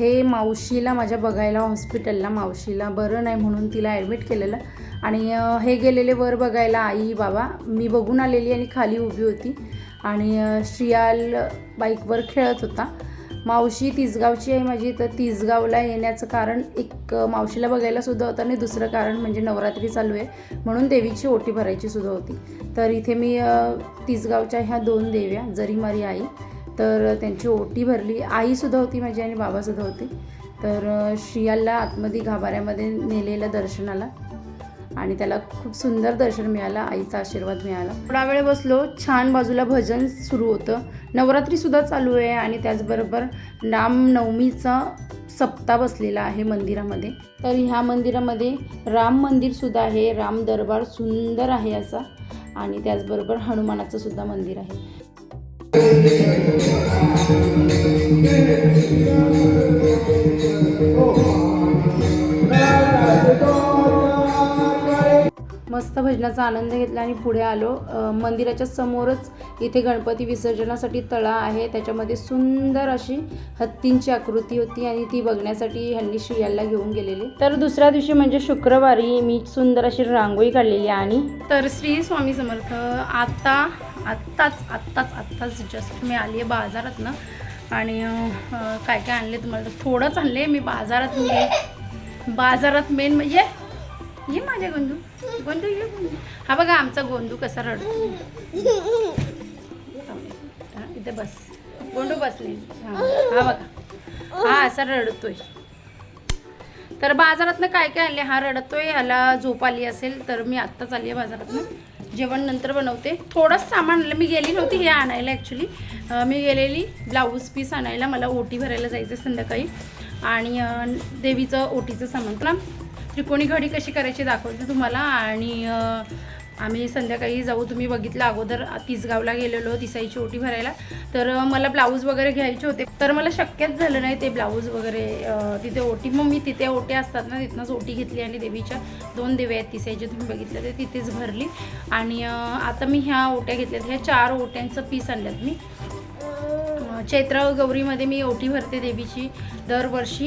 आलेलो इथे मावशीला माझ्या बघायला हॉस्पिटलला मावशीला बरं नाही म्हणून तिला ॲडमिट केलेलं. आणि हे गेलेले वर बघायला आई बाबा मी बघून आलेली आणि खाली उभी होती. आणि श्रियाल बाईकवर खेळत होता. मावशी तिसगावची आहे माझी तर तिसगावला येण्याचं कारण एक मावशीला बघायला सुद्धा होतं आणि दुसरं कारण म्हणजे नवरात्री चालू आहे. म्हणून देवीची ओटी भरायची सुद्धा होती. तर इथे मी तिसगावच्या ह्या दोन देव्या जरी मारी आई तर त्यांची ओटी भरली. आईसुद्धा होती माझी आणि बाबासुद्धा होते. तर श्रियाला आतमध्ये गाभाऱ्यामध्ये नेलेलं दर्शनाला आणि त्याला खूप सुंदर दर्शन मिळालं आईचा आशीर्वाद मिळाला. थोडा वेळ बसलो छान बाजूला भजन सुरू होतं. नवरात्रीसुद्धा चालू आहे आणि त्याचबरोबर रामनवमीचा सप्ताह बसलेला आहे मंदिरामध्ये. तर ह्या मंदिरामध्ये राम मंदिरसुद्धा आहे. राम दरबार सुंदर आहे असा आणि त्याचबरोबर हनुमानाचं सुद्धा मंदिर आहे. मस्त भजनाचा आनंद घेतला आणि पुढे आलो. मंदिराच्या समोरच इथे गणपती विसर्जनासाठी तळा आहे. त्याच्यामध्ये सुंदर अशी हत्तींची आकृती होती आणि ती बघण्यासाठी ह्यांनी शियाला घेऊन गेलेले. तर दुसऱ्या दिवशी म्हणजे शुक्रवारी मी सुंदर अशी रांगोळी काढलेली आणि तर श्री स्वामी समर्थ आता आत्ताच आत्ताच आत्ताच जस्ट मी आली आहे बाजारात ना आणि काय काय आणले तुम्हाला? थोडंच आणले मी बाजारात मी. बाजारात मेन म्हणजे ये माझ्या गोंदू गोंदू ये गोंदू हा बघा आमचा गोंदू कसा रडतो. इथे बस. गोंडू बसले. हा बघा. हा असा रडतोय. तर बाजारातनं काय काय आणले? हा रडतोय ह्याला झोप आली असेल तर मी आत्ताच आली आहे बाजारातनं. जेवण नंतर बनवते. थोडंच सामान आणलं. मी गेली नव्हती हे आणायला ॲक्च्युली मी गेलेली ब्लाऊज पीस आणायला. मला ओटी भरायला जायचं संध्याकाळी. आणि देवीचं ओटीचं सामान. तुला त्रिकोणी घडी कशी करायची दाखवते तुम्हाला. आणि आम्ही संध्याकाळी जाऊ. तुम्ही बघितलं अगोदर तिसगावला गेलेलो तिसाईची ओटी भरायला. तर मला ब्लाऊज वगैरे घ्यायचे होते. तर मला शक्यच झालं नाही ते ब्लाऊज वगैरे तिथे ओटी. मग मी तिथे ओटी असतात ना तिथनंच ओटी घेतली आणि देवीच्या दोन देवी आहेत तिसाईचे तुम्ही बघितलं ते तिथेच भरली. आणि आता मी ह्या ओट्या घेतल्यात. ह्या चार ओट्यांचं पीस आणल्यात मी. चैत्र गौरीमध्ये मी ओटी भरते देवीची दरवर्षी.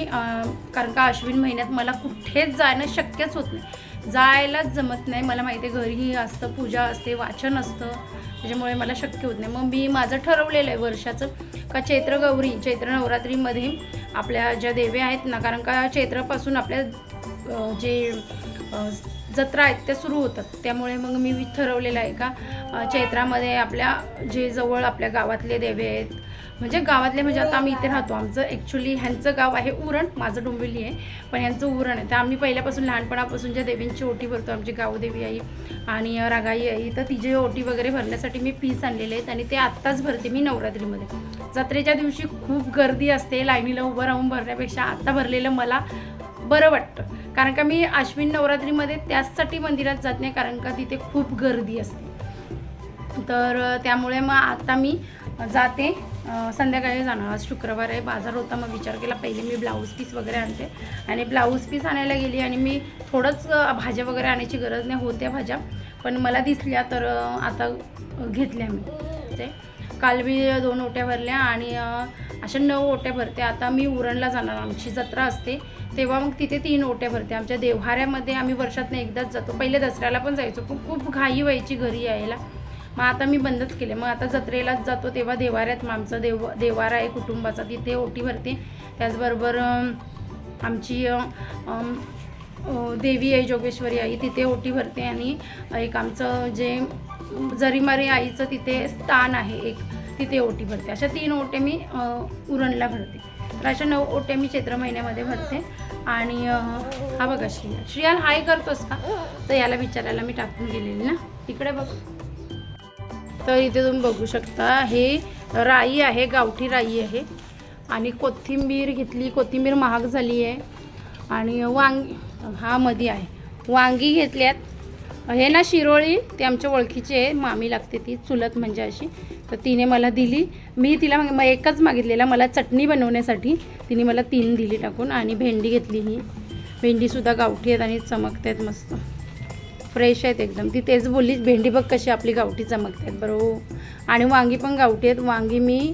कारण का अश्विन महिन्यात मला कुठेच जाणं शक्यच होत नाही. जायलाच जमत नाही. मला माहिती आहे घरीही असतं पूजा असते वाचन असतं. त्याच्यामुळे मला शक्य होत नाही. मग मी माझं ठरवलेलं आहे वर्षाचं का चैत्र गौरी चैत्र नवरात्रीमध्ये आपल्या ज्या देव्या आहेत ना कारण का चैत्रापासून आपल्या जे जत्रा आहेत त्या सुरू होतात. त्यामुळे मग मी ठरवलेलं आहे का चैत्रामध्ये आपल्या जे जवळ आपल्या गावातले देवे आहेत म्हणजे गावातले म्हणजे आता आम्ही इथे राहतो. आमचं ॲक्च्युली ह्यांचं गाव आहे उरण. माझं डोंबिवली आहे पण ह्यांचं उरण आहे. तर आम्ही पहिल्यापासून लहानपणापासून ज्या देवींची ओटी भरतो आमची गावदेवी आई आणि रागाई आई तर तिचे ओटी वगैरे भरण्यासाठी मी फीस आणलेले आहेत आणि ते आत्ताच भरते मी नवरात्रीमध्ये. जत्रेच्या दिवशी खूप गर्दी असते लाईनीला उभं राहून भरण्यापेक्षा आत्ता भरलेलं मला बरं वाटतं. कारण का मी अश्विन नवरात्रीमध्ये त्याचसाठी मंदिरात जात नाही कारण का तिथे खूप गर्दी असते. तर त्यामुळे मग आता मी जाते. संध्याकाळी जाणार. आज शुक्रवार आहे. बाजार होता मग विचार केला. पहिले मी ब्लाऊज पीस वगैरे आणते. आणि ब्लाऊज पीस आणायला गेली आणि मी थोडंच भाज्या वगैरे आणायची गरज नाही. होत्या भाज्या. पण मला दिसल्या तर आता घेतल्या मी. ते काल मी दोन ओट्या भरल्या आणि अशा नऊ ओट्या भरते. आता मी उरणला जाणार. आमची जत्रा असते. तेव्हा मग तिथे तीन ओट्या भरते. आमच्या देवहाऱ्यामध्ये आम्ही वर्षातनं एकदाच जातो. पहिले दसऱ्याला पण जायचो. पण खूप घाई व्हायची घरी यायला. मग आता मी बंदच केले. मग आता जत्रेलाच जातो तेव्हा देवाऱ्यात मग आमचं देव देवारा आहे कुटुंबाचा. तिथे ओटी भरते. त्याचबरोबर आमची देवी आहे जोगेश्वरी आई. तिथे ओटी भरते आणि एक आमचं जे जरीमारी आईचं तिथे स्थान आहे एक तिथे ओटी भरते. अशा तीन ओटे मी उरणला भरते. तर अशा नऊ ओटे मी चैत्र महिन्यामध्ये भरते. आणि हा बघा श्रियाल. श्रियाल हाय करतोस का? तर याला विचारायला मी टाकून गेलेली ना. तिकडे बघ. तर इथे तुम्ही बघू शकता हे राई आहे गावठी राई आहे. आणि कोथिंबीर घेतली कोथिंबीर महाग झाली आहे. आणि वांग हा मध्ये आहे. वांगी घेतल्यात. हे ना शिरोळी ते आमच्या ओळखीची आहे. मामी लागते ती चुलत म्हणजे अशी. तर तिने मला दिली. मी तिला मग एकच मागितलेला मला चटणी बनवण्यासाठी. तिने मला तीन दिली टाकून आणि भेंडी घेतली ही. भेंडीसुद्धा गावठी आहेत आणि चमकतात मस्त. फ्रेश आहेत एकदम. ती तेच बोलली भेंडी बघ कशी आपली गावठी चमकते आहेत बरोबर. आणि वांगी पण गावठी आहेत. वांगी मी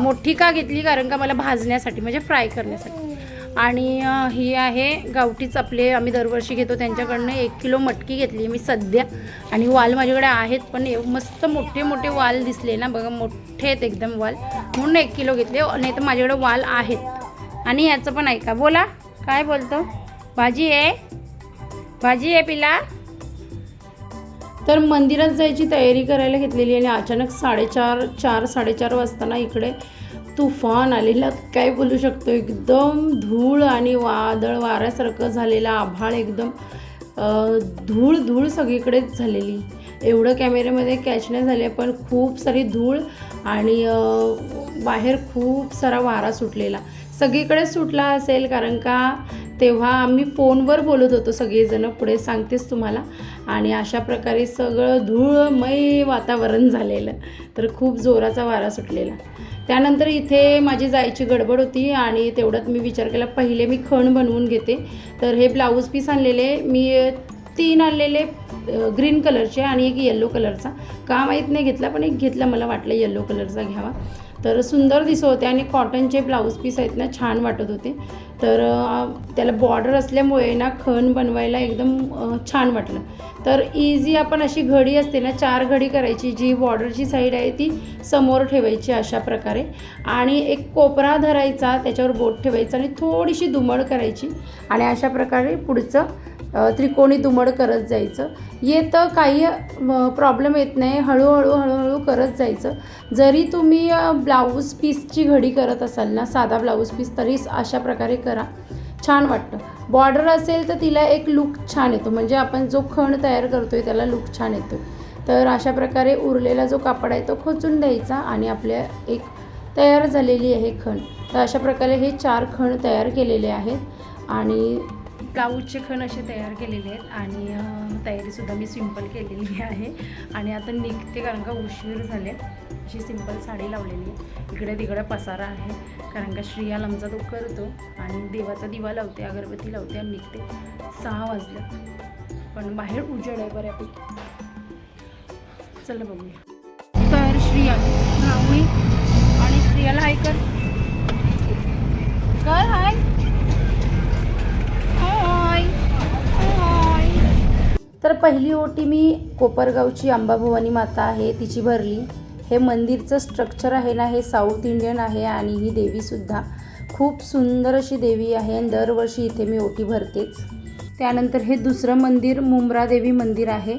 मोठी का घेतली? कारण का मला भाजण्यासाठी म्हणजे फ्राय करण्यासाठी. आणि ही आहे गावठीच आपले आम्ही दरवर्षी घेतो. त्यांच्याकडनं एक किलो मटकी घेतली मी सध्या. आणि वाल माझ्याकडे आहेत पण मस्त मोठे मोठे वाल दिसले ना. बघा मोठे आहेत एकदम वाल. म्हणून एक किलो घेतले. नाही तर माझ्याकडे वाल आहेत. आणि याचं पण ऐका. बोला. काय बोलतो? भाजी आहे? भाजी आहे पिला? तर मंदिरात जायची तयारी करायला घेतलेली आणि अचानक साडेचार चार साडेचार वाजताना इकडे तुफान आलेला काय बोलू शकतो? एकदम धूळ आणि वादळ वाऱ्यासारखं झालेलं आभाळ एकदम धूळ धूळ सगळीकडेच झालेली. एवढं कॅमेऱ्यामध्ये कॅच नाही झाले पण खूप सारी धूळ आणि बाहेर खूप सारा वारा सुटलेला. सगळीकडे सुटला असेल कारण का तेव्हा आम्ही फोनवर बोलत होतो सगळेजणं पुढे सांगतेच तुम्हाला. आणि अशा प्रकारे सगळं धूळमय वातावरण झालेलं. तर खूप जोराचा वारा सुटलेला. त्यानंतर इथे माझी जायची गडबड होती आणि तेवढ्यात मी विचार केला पहिले मी खण बनवून घेते. तर हे ब्लाऊज पीस आणलेले मी तीन आणलेले ग्रीन कलरचे आणि एक येल्लो कलरचा. का माहीत नाही घेतला पण एक घेतला मला वाटलं येल्लो कलरचा घ्यावा. तर सुंदर दिसत होते आणि कॉटनचे ब्लाऊज पीस आहेत ना छान वाटत होते. तर त्याला बॉर्डर असल्यामुळे ना खण बनवायला एकदम छान वाटलं. तर इझी आपण अशी घडी असते ना चार घडी करायची जी बॉर्डरची साईड आहे ती समोर ठेवायची अशा प्रकारे. आणि एक कोपरा धरायचा त्याच्यावर बोट ठेवायचं आणि थोडीशी दुमड करायची. आणि अशा प्रकारे पुढचं त्रिकोणी दुमड करत जायचं. येतं काही प्रॉब्लेम येत नाही. हळूहळू हळूहळू करत जायचं. जरी तुम्ही ब्लाऊज पीसची घडी करत असाल ना साधा ब्लाऊज पीस तरी अशा प्रकारे करा. छान वाटतं. बॉर्डर असेल तर तिला एक लुक छान येतो. म्हणजे आपण जो खण तयार करतोय त्याला लुक छान येतो. तर अशा प्रकारे उरलेला जो कापड आहे तो खोचून द्यायचा आणि आपल्या एक तयार झालेली आहे खण. तर अशा प्रकारे हे चार खण तयार केलेले आहेत. आणि गाऊचे खण असे तयार केलेले आहेत आणि तयारीसुद्धा मी सिंपल केलेली आहे. आणि आता निघते कारण का उशीर झाले अशी सिंपल साडी लावलेली आहे. इकडे तिकडे पसारा आहे. कारण का श्रिया आमचा तो करतो आणि देवाचा दिवा लावते अगरबत्ती लावते आणि निघते. सहा वाजल्या पण बाहेर उजेड आहे बऱ्यापैकी. चला बघूया. तर श्रिया राहुणी आणि श्रियाला हाय कर. कर हाय. तर पहिली ओटी मी कोपरगावची अंबाभवानी माता आहे तिची भरली. हे मंदिरचं स्ट्रक्चर आहे ना हे साऊथ इंडियन आहे आणि ही देवीसुद्धा खूप सुंदर अशी देवी आहे आणि दरवर्षी इथे मी ओटी भरतेच. त्यानंतर हे दुसरं मंदिर मुंब्रा देवी मंदिर आहे.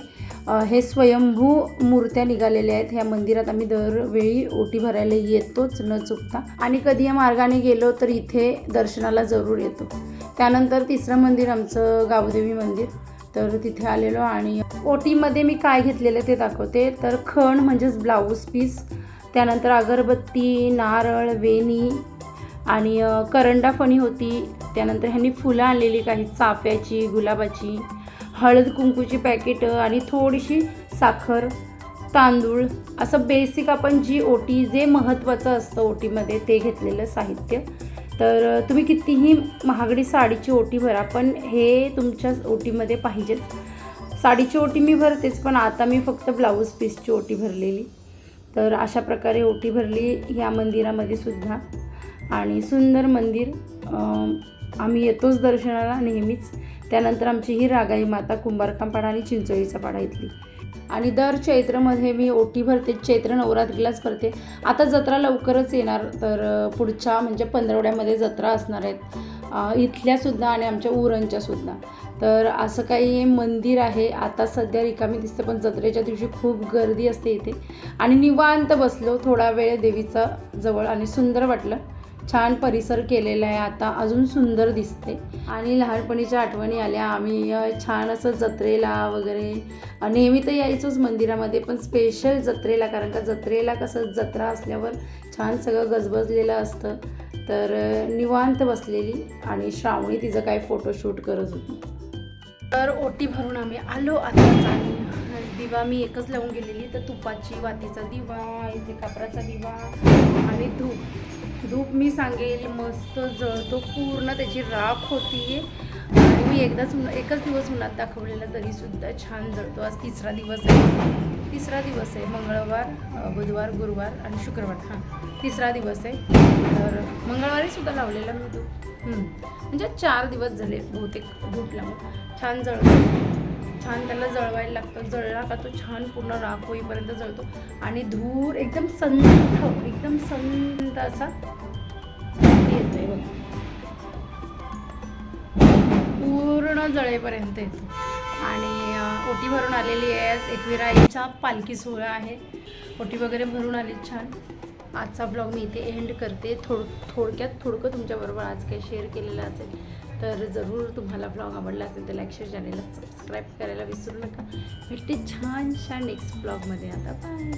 हे स्वयंभू मूर्त्या निघालेल्या आहेत. ह्या मंदिरात आम्ही दरवेळी ओटी भरायला येतोच न चुकता. आणि कधी या मार्गाने गेलो तर इथे दर्शनाला जरूर येतो. त्यानंतर तिसरं मंदिर आमचं गावदेवी मंदिर. तर तिथे आलेलो आणि ओटीमध्ये मी काय घेतलेलं ते दाखवते. तर खण म्हणजेच ब्लाऊज पीस त्यानंतर अगरबत्ती नारळ वेणी आणि करंडा फणी होती. त्यानंतर ह्यांनी फुलं आणलेली काही चाफ्याची गुलाबाची हळद कुंकूची पॅकेटं आणि थोडीशी साखर तांदूळ असं बेसिक आपण जी ओटी जे महत्त्वाचं असतं ओटीमध्ये ते घेतलेलं साहित्य. तर तुम्ही कितीही महागडी साडीची ओटी भरा पण हे तुमच्या ओटीमध्ये पाहिजेच. साडीची ओटी मी भरतेच पण आता मी फक्त ब्लाऊज पीसची ओटी भरलेली. तर अशा प्रकारे ओटी भरली ह्या मंदिरामध्ये सुद्धा. आणि सुंदर मंदिर आम्ही येतोच दर्शनाला नेहमीच. त्यानंतर आमची ही रागाई माता कुंभारकाम पाडा आणि चिंचोळीचा पाडा इथली. आणि दर चैत्रमध्ये मी ओटी भरते चैत्र नवरात्रीलाच भरते. आता जत्रा लवकरच येणार तर पुढच्या म्हणजे पंधरवड्यामध्ये जत्रा असणार आहेत. इथल्यासुद्धा आणि आमच्या उरणच्यासुद्धा तर असं काही मंदिर आहे. आता सध्या रिकामी दिसतं पण जत्रेच्या दिवशी खूप गर्दी असते इथे. आणि निवांत बसलो थोडा वेळ देवीचा जवळ आणि सुंदर वाटलं. छान परिसर केलेला आहे. आता अजून सुंदर दिसते. आणि लहानपणीच्या आठवणी आल्या. आम्ही छान असं जत्रेला वगैरे नेहमी तर यायचोच मंदिरामध्ये पण स्पेशल जत्रेला कारण का जत्रेला कसं जत्रा असल्यावर छान सगळं गजबजलेलं असतं. तर निवांत बसलेली आणि श्रावणी तिचं काय फोटोशूट करत होती. तर ओटी भरून आम्ही आलो आता दिवा मी एकच लावून गेलेली तर तुपाची वातीचा दिवा इथे कापराचा दिवा आणि धूप. धूप मी सांगेल मस्त जळतो पूर्ण त्याची राख होती आणि मी एकदाच एकच दिवस उन्हात दाखवलेला तरीसुद्धा छान जळतो. आज तिसरा दिवस आहे. तिसरा दिवस आहे. मंगळवार बुधवार गुरुवार आणि शुक्रवार. हां तिसरा दिवस आहे. तर मंगळवारीसुद्धा लावलेला मी धूप. म्हणजे चार दिवस झाले बहुतेक धूप लावून. छान जळतो. छान त्याला जळवायला लागतं. जळला का तो छान पूर्ण राख होईपर्यंत जळतो. आणि धूर एकदम संथ एकदम संत असा आहे बघ. पूर्ण जळेपर्यंत येतो. आणि ओटी भरून आलेली आहे आज एकविराईचा पालखी सोहळा आहे. ओटी वगैरे भरून आली छान. आजचा ब्लॉग मी इथे एंड करते. थोड थोडक्यात थोडकं तुमच्याबरोबर आज काही शेअर केलेलं असेल. तर जरूर तुम्हाला ब्लॉग आवडला असेल तर लाईक शेअर चॅनेलला सबस्क्राईब करायला विसरू नका. भेटते छानशा नेक्स्ट ब्लॉगमध्ये आता बाय